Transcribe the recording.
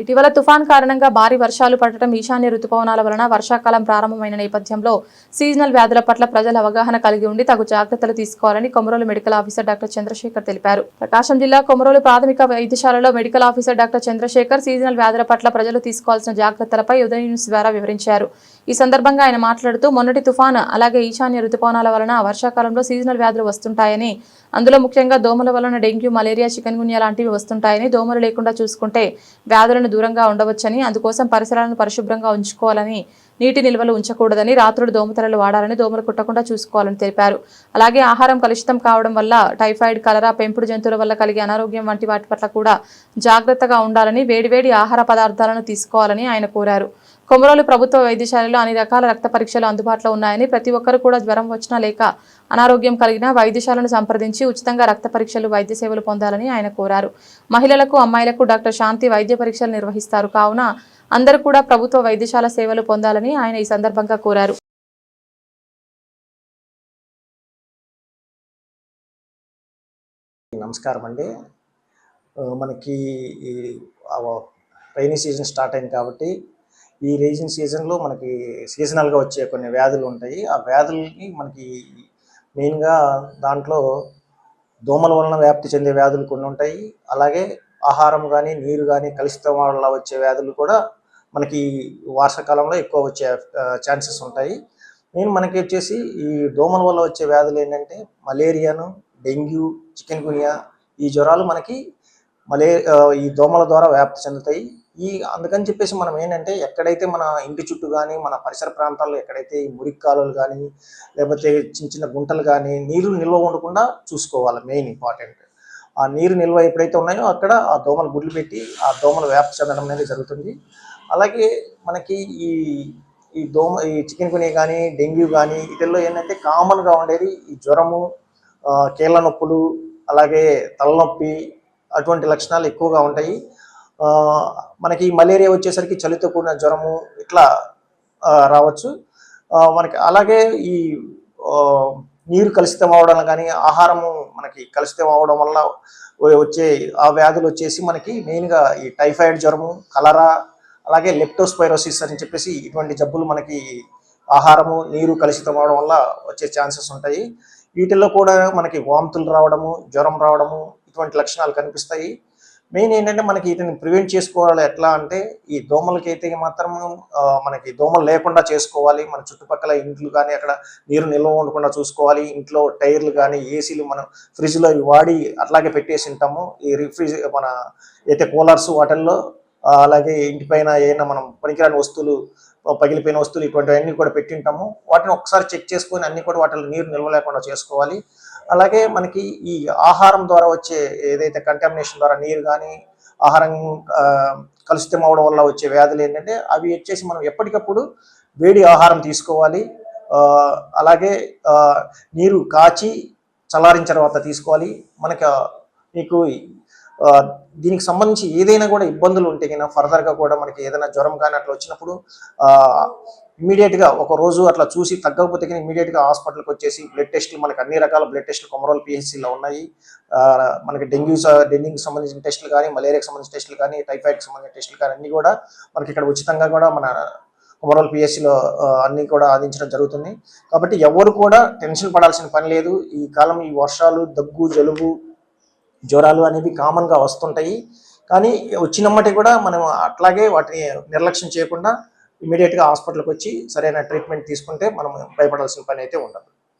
ఇటీవల తుఫాన్ కారణంగా భారీ వర్షాలు పడటం ఈశాన్య రుతుపవనాల వలన వర్షాకాలం ప్రారంభమైన నేపథ్యంలో సీజనల్ వ్యాధుల పట్ల ప్రజలు అవగాహన కలిగి ఉండి తగు జాగ్రత్తలు తీసుకోవాలని Komarolu medical officer doctor Chandrasekhar తెలిపారు. ప్రకాశం జిల్లా కొమరోలు ప్రాథమిక వైద్యశాలలో medical officer doctor Chandrasekhar seasonal వ్యాధుల పట్ల ప్రజలు తీసుకోవాల్సిన జాగ్రత్తలపై ఉదయం న్యూస్ ద్వారా వివరించారు. ఈ సందర్భంగా ఆయన మాట్లాడుతూ మొన్నటి తుఫాన్ అలాగే ఈశాన్య రుతుపవనాల వలన వర్షాకాలంలో సీజనల్ వ్యాధులు వస్తుంటాయని అందులో ముఖ్యంగా దోమల వలన డెంగ్యూ మలేరియా చికెన్ గున్యా లాంటివి వస్తుంటాయని దోమలు లేకుండా చూసుకుంటే వ్యాధులను దూరంగా ఉండవచ్చని అందుకోసం పరిసరాలను పరిశుభ్రంగా ఉంచుకోవాలని నీటి నిల్వలు ఉంచకూడదని రాత్రులు దోమతెరలు వాడాలని దోమలు కుట్టకుండా చూసుకోవాలని తెలిపారు. అలాగే ఆహారం కలుషితం కావడం వల్ల టైఫాయిడ్ కలరా పెంపుడు జంతువుల వల్ల కలిగే అనారోగ్యం వంటి వాటి పట్ల కూడా జాగ్రత్తగా ఉండాలని వేడివేడి ఆహార పదార్థాలను తీసుకోవాలని ఆయన కోరారు. కొమరోలు ప్రభుత్వ వైద్యశాలలో అన్ని రకాల రక్త పరీక్షలు అందుబాటులో ఉన్నాయని ప్రతి ఒక్కరు కూడా జ్వరం వచ్చినా లేక అనారోగ్యం కలిగిన వైద్యశాలను సంప్రదించి ఉచితంగా రక్త పరీక్షలు వైద్య సేవలు పొందాలని ఆయన కోరారు. మహిళలకు అమ్మాయిలకు డాక్టర్ శాంతి వైద్య పరీక్షలు నిర్వహిస్తారు. కావున అందరూ కూడా ప్రభుత్వ వైద్యశాల సేవలు పొందాలని ఆయన ఈ సందర్భంగా కోరారు. నమస్కారం అండి. మనకి రైనీ సీజన్ స్టార్ట్ అయింది కాబట్టి ఈ రైజింగ్ సీజన్లో మనకి సీజనల్గా వచ్చే కొన్ని వ్యాధులు ఉంటాయి. ఆ వ్యాధుల్ని మనకి మెయిన్గా దాంట్లో దోమల వలన వ్యాప్తి చెందే వ్యాధులు కొన్ని ఉంటాయి. అలాగే ఆహారం కానీ నీరు కానీ కలుషితం వల్ల వచ్చే వ్యాధులు కూడా మనకి వర్షాకాలంలో ఎక్కువ వచ్చే ఛాన్సెస్ ఉంటాయి. మెయిన్ మనకి వచ్చేసి ఈ దోమల వల్ల వచ్చే వ్యాధులు ఏంటంటే మలేరియాను డెంగ్యూ చికెన్ గునియా ఈ జ్వరాలు మనకి మలే ఈ దోమల ద్వారా వ్యాప్తి చెందుతాయి. ఈ అందుకని చెప్పేసి మనం ఏంటంటే ఎక్కడైతే మన ఇంటి చుట్టూ కానీ మన పరిసర ప్రాంతాల్లో ఎక్కడైతే ఈ మురికి కాలువలు కానీ లేకపోతే చిన్న చిన్న గుంటలు కానీ నీరు నిల్వ ఉండకుండా చూసుకోవాలి మెయిన్ ఇంపార్టెంట్. ఆ నీరు నిల్వ ఎప్పుడైతే ఉన్నాయో అక్కడ ఆ దోమలు గుడ్లు పెట్టి ఆ దోమలు వ్యాప్తి చెందడం అనేది జరుగుతుంది. అలాగే మనకి ఈ ఈ దోమ ఈ చికెన్ గుని కానీ డెంగ్యూ కానీ వీటిల్లో ఏంటంటే కామన్గా ఉండేది ఈ జ్వరము కీళ్ళ నొప్పులు అలాగే తలనొప్పి అటువంటి లక్షణాలు ఎక్కువగా ఉంటాయి. మనకి మలేరియా వచ్చేసరికి చలితో కూడిన జ్వరము ఇట్లా రావచ్చు. మనకి అలాగే ఈ నీరు కలుషితం అవడం కానీ ఆహారము మనకి కలుషితం అవడం వల్ల వచ్చే ఆ వ్యాధులు వచ్చేసి మనకి మెయిన్గా ఈ టైఫాయిడ్ జ్వరము కలరా అలాగే లెప్టోస్పైరోసిస్ అని చెప్పేసి ఇటువంటి జబ్బులు మనకి ఆహారము నీరు కలుషితం అవడం వల్ల వచ్చే ఛాన్సెస్ ఉంటాయి. వీటిల్లో కూడా మనకి వాంతులు రావడము జ్వరం రావడము ఇటువంటి లక్షణాలు కనిపిస్తాయి. మెయిన్ ఏంటంటే మనకి వీటిని ప్రివెంట్ చేసుకోవాలి ఎట్లా అంటే ఈ దోమలకైతే మాత్రము మాత్రం మనకి దోమలు లేకుండా చేసుకోవాలి. మన చుట్టుపక్కల ఇంట్లు కానీ అక్కడ నీరు నిల్వ ఉండకుండా చూసుకోవాలి. ఇంట్లో టైర్లు కానీ ఏసీలు మనం ఫ్రిడ్జ్లో వాడి అట్లాగే పెట్టేసి ఉంటాము ఈ రిఫ్రిజ్ మన అయితే కూలర్స్ వాటిల్లో అలాగే ఇంటిపైన ఏమైనా మనం పనికిరాని వస్తువులు పగిలిపోయిన వస్తువులు ఇటువంటివన్నీ కూడా పెట్టింటాము. వాటిని ఒకసారి చెక్ చేసుకొని అన్ని కూడా వాటిలో నీరు నిల్వ లేకుండా చేసుకోవాలి. అలాగే మనకి ఈ ఆహారం ద్వారా వచ్చే ఏదైతే కంటామినేషన్ ద్వారా నీరు కానీ ఆహారం కలుషితం అవడం వల్ల వచ్చే వ్యాధులు ఏంటంటే అవి వచ్చేసి మనం ఎప్పటికప్పుడు వేడి ఆహారం తీసుకోవాలి. అలాగే నీరు కాచి చల్లారిన తర్వాత తీసుకోవాలి. మనకి మీకు దీనికి సంబంధించి ఏదైనా కూడా ఇబ్బందులు ఉంటే కన్నా ఫర్దర్గా కూడా మనకి ఏదైనా జ్వరం కానీ అట్లా వచ్చినప్పుడు ఇమీడియట్గా ఒక రోజు అట్లా చూసి తగ్గకపోతే కానీ ఇమీడియట్గా హాస్పిటల్కి వచ్చేసి బ్లడ్ టెస్టులు మనకి అన్ని రకాల బ్లడ్ టెస్టులు కొమరోలు పిహెచ్సిలో ఉన్నాయి. మనకి డెంగ్యూ స- డెంగ్యూకి సంబంధించిన టెస్టులు కానీ మలేరియాకి సంబంధించిన టెస్టులు కానీ టైఫాయిడ్కి సంబంధించిన టెస్టులు కానీ అన్నీ కూడా మనకి ఇక్కడ ఉచితంగా కూడా మన కొమరోల్ పిహెచ్సిలో అన్నీ కూడా అందించడం జరుగుతుంది. కాబట్టి ఎవరు కూడా టెన్షన్ పడాల్సిన పని లేదు. ఈ కాలం ఈ వర్షాలు దగ్గు జలుబు జ్వరాలు అనేవి కామన్గా వస్తుంటాయి. కానీ వచ్చినమ్మటి కూడా మనం అట్లాగే వాటిని నిర్లక్ష్యం చేయకుండా ఇమీడియట్గా హాస్పిటల్కి వచ్చి సరైన ట్రీట్మెంట్ తీసుకుంటే మనం భయపడాల్సిన పని అయితే ఉండదు.